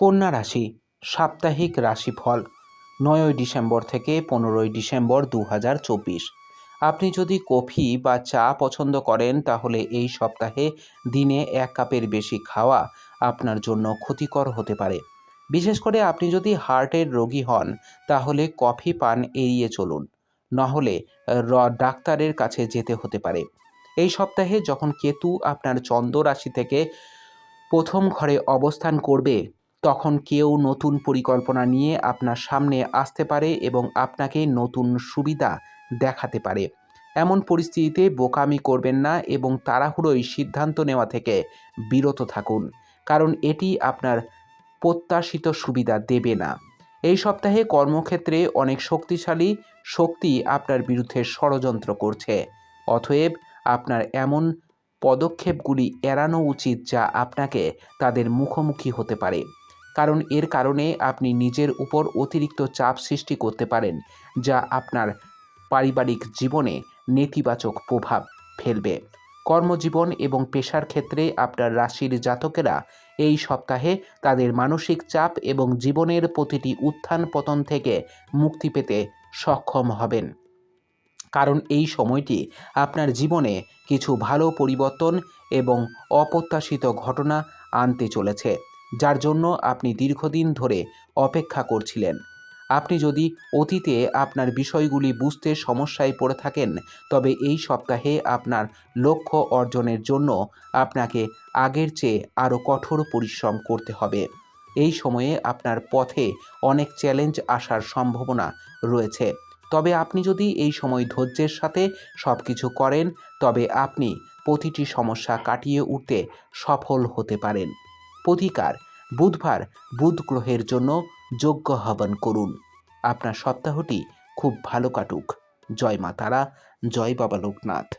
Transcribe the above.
কন্যা রাশি, সাপ্তাহিক রাশিফল, নয়ই ডিসেম্বর থেকে পনেরোই ডিসেম্বর দু হাজার চব্বিশ। আপনি যদি কফি বা চা পছন্দ করেন, তাহলে এই সপ্তাহে দিনে এক কাপের বেশি খাওয়া আপনার জন্য ক্ষতিকর হতে পারে। বিশেষ করে আপনি যদি হার্টের রোগী হন, তাহলে কফি পান এড়িয়ে চলুন। নাহলে র ডাক্তারের কাছে যেতে হতে পারে। এই সপ্তাহে যখন কেতু আপনার চন্দ্র রাশি থেকে প্রথম ঘরে অবস্থান করবে তখন কেউ নতুন পরিকল্পনা নিয়ে আপনার সামনে আসতে পারে এবং আপনাকে নতুন সুবিধা দেখাতে পারে। এমন পরিস্থিতিতে বোকামি করবেন না এবং তাড়াহুড়োই সিদ্ধান্ত নেওয়া থেকে বিরত থাকুন, কারণ এটি আপনার প্রত্যাশিত সুবিধা দেবে না। এই সপ্তাহে কর্মক্ষেত্রে অনেক শক্তিশালী শক্তি আপনার বিরুদ্ধে ষড়যন্ত্র করছে, অতএব আপনার এমন পদক্ষেপগুলি এড়ানো উচিত যা আপনাকে তাদের মুখোমুখি হতে পারে। কারণ এর কারণে আপনি নিজের উপর অতিরিক্ত চাপ সৃষ্টি করতে পারেন, যা আপনার পারিবারিক জীবনে নেতিবাচক প্রভাব ফেলবে। কর্মজীবন এবং পেশার ক্ষেত্রে আপনার রাশির জাতকেরা এই সপ্তাহে তাদের মানসিক চাপ এবং জীবনের প্রতিটি উত্থান পতন থেকে মুক্তি পেতে সক্ষম হবেন। কারণ এই সময়টি আপনার জীবনে কিছু ভালো পরিবর্তন এবং অপ্রত্যাশিত ঘটনা আনতে চলেছে। যার জন্য আপনি দীর্ঘদিন ধরে অপেক্ষা করছিলেন। আপনি যদি অতীতে আপনার বিষয়গুলি বুঝতে সমস্যায় পড়ে থাকেন, তবে এই সপ্তাহে আপনার লক্ষ্য অর্জনের জন্য আপনাকে আগের চেয়ে আরও কঠোর পরিশ্রম করতে হবে। এই সময়ে আপনার পথে অনেক চ্যালেঞ্জ আসার সম্ভাবনা রয়েছে। তবে আপনি যদি এই সময় ধৈর্যের সাথে সব কিছু করেন, তবে আপনি প্রতিটি সমস্যা কাটিয়ে উঠতে সফল হতে পারেন। প্রতিকার বুধবার বুধ গ্রহের জন্য যোগ্য হবন করুন। আপনার সপ্তাহটি খুব ভালো কাটুক। জয় মা তারা, জয় বাবা লোকনাথ।